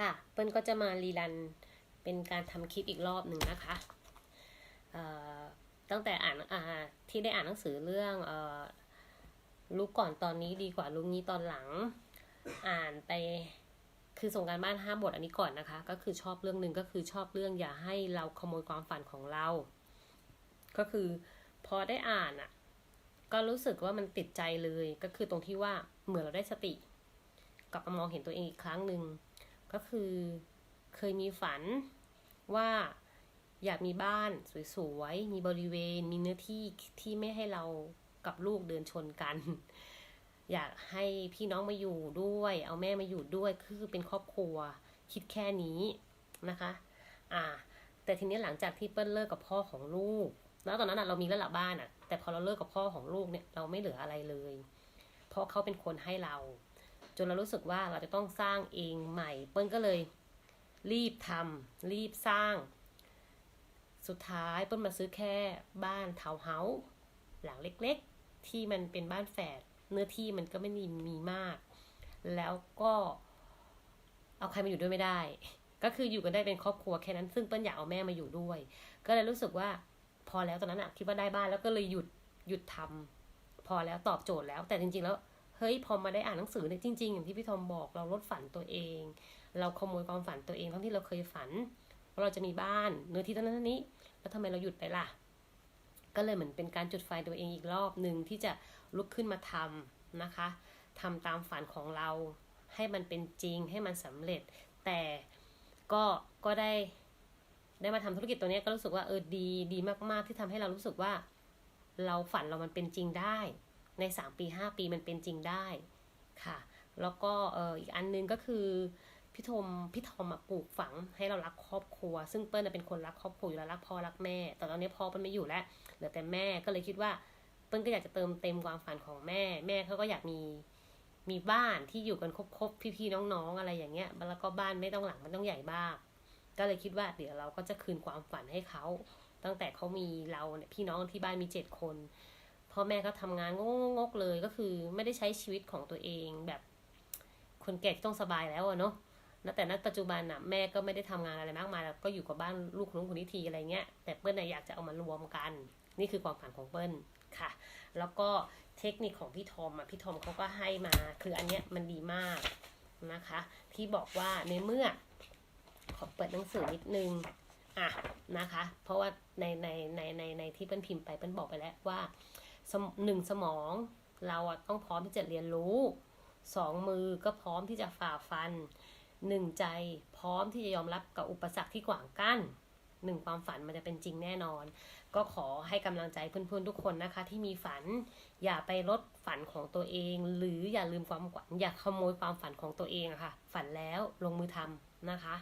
ค่ะ เปิ้ลก็จะมารีรันเป็นการทำคลิปอีกรอบหนึ่งนะคะตั้งแต่อ่านอาที่ได้อ่านหนังสือเรื่องอรู้ก่อนตอนนี้ดีกว่ารู้งี้ตอนหลัง อ่านไปคือส่งการบ้านห้าบทอันนี้ก่อนนะคะ ก็คือชอบเรื่องหนึ่งก็คือชอบเรื่องอย่าให้เราขโมยความฝันของเรา ก็คือพอได้อ่านอะ ก็รู้สึกว่ามันติดใจเลยก็คือตรงที่ว่าเหมือนเราได้สติ กลับมามองเห็นตัวเองอีกครั้งหนึ่ง ก็คือเคยมีฝันว่าอยากมีบ้านสวยๆ มีบริเวณ มีเนื้อที่ที่ไม่ให้เรากับลูกเดินชนกัน อยากให้พี่น้องมาอยู่ด้วย เอาแม่มาอยู่ด้วยคือเป็นครอบครัว คิดแค่นี้นะคะ อ่า แต่ทีนี้หลังจากที่เปิ้ลเลิกกับพ่อของลูก แล้วตอนนั้นอะเรามีแล้วละบ้านอะแต่พอเราเลิกกับพ่อของลูกเนี่ยเราไม่เหลืออะไรเลย เพราะเขาเป็นคนให้เรา นเรารู้สึกว่าเราจะต้องสร้างเองใหม่ เปิ้ลก็เลยรีบทำรีบสร้าง สุดท้ายเปิ้ลมาซื้อแค่บ้านทาวน์เฮาส์หลังเล็กๆ ที่มันเป็นบ้านแฝดเนื้อที่มันก็ไม่มีมีมาก แล้วก็เอาใครมาอยู่ด้วยไม่ได้ ก็คืออยู่กันได้เป็นครอบครัวแค่นั้น ซึ่งเปิ้ลอยากเอาแม่มาอยู่ด้วย ก็เลยรู้สึกว่าพอแล้วตอนนั้นอะคิดว่าได้บ้านแล้วก็เลยหยุดหยุดทำพอแล้วตอบโจทย์แล้ว แต่จริงๆแล้ว เฮ้ยพอมาได้อ่านหนังสือเนี่ยจริงๆอย่างที่พี่ทอมบอกเราลดฝันตัวเอง เราขโมยความฝันตัวเองทั้งที่เราเคยฝันว่าเราจะมีบ้านเนื้อที่เท่านั้นท่านี้ แล้วทำไมเราหยุดไปล่ะ ก็เลยเหมือนเป็นการจุดไฟตัวเองอีกรอบหนึ่งที่จะลุกขึ้นมาทำนะคะทำตามฝันของเราให้มันเป็นจริงให้มันสำเร็จ แต่ก็ก็ได้ได้มาทำธุรกิจตัวนี้ก็รู้สึกว่าเออดีดีมากๆที่ทำให้เรารู้สึกว่า เราฝันเรามันเป็นจริงได้ ในสามปีห้าปีมันเป็นจริงได้ค่ะ แล้วก็เอออีกอันนึงก็คือพี่ทอมพี่ทอมมาปลูกฝังให้เรารักครอบครัว ซึ่งเปิ้ลเป็นคนรักครอบครัวอยู่แล้วรักพ่อรักแม่ แต่ตอนนี้พ่อเปิ้ลไม่อยู่แล้วเหลือแต่แม่ก็เลยคิดว่าเปิ้ลก็อยากจะเติมเต็มความฝันของแม่ แม่เขาก็อยากมีมีบ้านที่อยู่กันครบๆพี่ๆน้องๆอะไรอย่างเงี้ยแล้วก็บ้านไม่ต้องหลังมันต้องใหญ่บ้างก็เลยคิดว่าเดี๋ยวเราก็จะคืนความฝันให้เขาตั้งแต่เขามีเราเนี่ยพี่น้องที่บ้านมีเจ็ดคน พ่อแม่ก็ทำงานงกเลยก็คือไม่ได้ใช้ชีวิตของตัวเองแบบคนแก่ที่ต้องสบายแล้วอะเนาะแล้วแต่ณปัจจุบันน่ะแม่ก็ไม่ได้ทำงานอะไรมากมายแล้วก็อยู่กับบ้านลูกนนู้นคนนี้ทีอะไรเงี้ย แต่เปิ้ลน่ะอยากจะเอามารวมกัน นี่คือความฝันของเปิ้ลค่ะ แล้วก็เทคนิคของพี่ทอมอะพี่ทอมเขาก็ให้มา คืออันเนี้ยมันดีมากนะคะ ที่บอกว่าในเมื่อ ขอเปิดหนังสือนิดนึงอะนะคะ เพราะว่าในในในในในที่เปิ้ลพิมพ์ไปเปิ้ลบอกไปแล้วว่า หนึ่งสมอง เราอะต้องพร้อมที่จะเรียนรู้สองมือก็พร้อมที่จะฝ่าฟันหนึ่งใจพร้อมที่จะยอมรับกับอุปสรรคที่ขวางกั้นหนึ่งความฝันมันจะเป็นจริงแน่นอน ก็ขอให้กำลังใจเพื่อนๆทุกคนนะคะ ที่มีฝันอย่าไปลดฝันของตัวเอง หรืออย่าลืมความฝันอย่าขโมยความฝันของตัวเองะค่ะ ฝันแล้วลงมือทำนะคะ